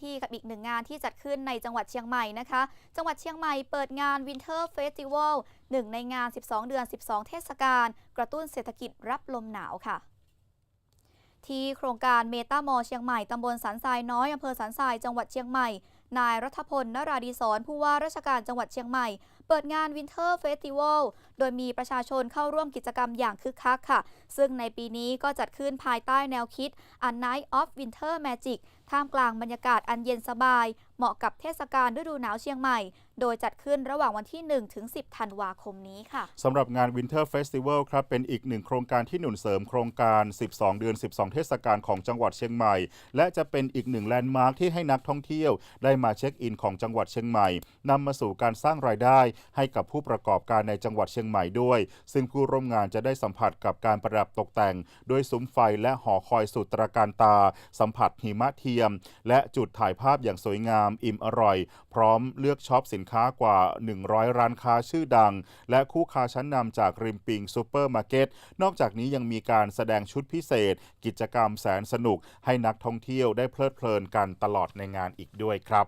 ที่กับอีกหนึ่งงานที่จัดขึ้นในจังหวัดเชียงใหม่นะคะ จังหวัดเชียงใหม่เปิดงาน Winter Festival หนึ่งในงาน 12 เดือน 12 เทศกาลกระตุ้นเศรษฐกิจรับลมหนาวค่ะที่โครงการเมตามอเชียงใหม่ ตำบลสันทรายน้อย อำเภอสันทราย จังหวัดเชียงใหม่นายรัฐพลนราดีศรผู้ว่าราชการจังหวัดเชียงใหม่ เปิดงาน Winter Festival โดยมีประชาชนเข้าร่วมกิจกรรมอย่างคึกคักค่ะ ซึ่งในปีนี้ก็จัดขึ้นภายใต้แนวคิด A Night of Winter Magic ท่ามกลางบรรยากาศอันเย็นสบาย เหมาะกับเทศกาลฤดูหนาวเชียงใหม่ โดยจัดขึ้นระหว่างวันที่ 1 ถึง 10 ธันวาคมนี้ค่ะสำหรับงาน Winter Festival ครับ เป็นอีกหนึ่งโครงการที่หนุนเสริมโครงการ 12 เดือน 12 เทศกาลของจังหวัดเชียงใหม่ และจะเป็นอีกหนึ่งแลนด์มาร์คที่ให้นักท่องเที่ยวได้มาเช็คอินของจังหวัดเชียงใหม่นำมาสู่การสร้างรายได้ให้กับผู้ประกอบการในจังหวัดเชียงใหม่ด้วย ซึ่งผู้ร่วมงานจะได้สัมผัสกับการประดับตกแต่ง ด้วยซุ้มไฟและหอคอยสุดตระการตา สัมผัสหิมะเทียม และจุดถ่ายภาพอย่างสวยงาม อิ่มอร่อย พร้อมเลือกช็อปสินค้ากว่า 100 ร้านค้าชื่อดัง และคู่ค้าชั้นนำจากริมปิงซูเปอร์มาร์เก็ตนอกจากนี้ยังมีการแสดงชุดพิเศษ กิจกรรมแสนสนุก ให้นักท่องเที่ยวได้เพลิดเพลินกันตลอดในงานอีกด้วยครับ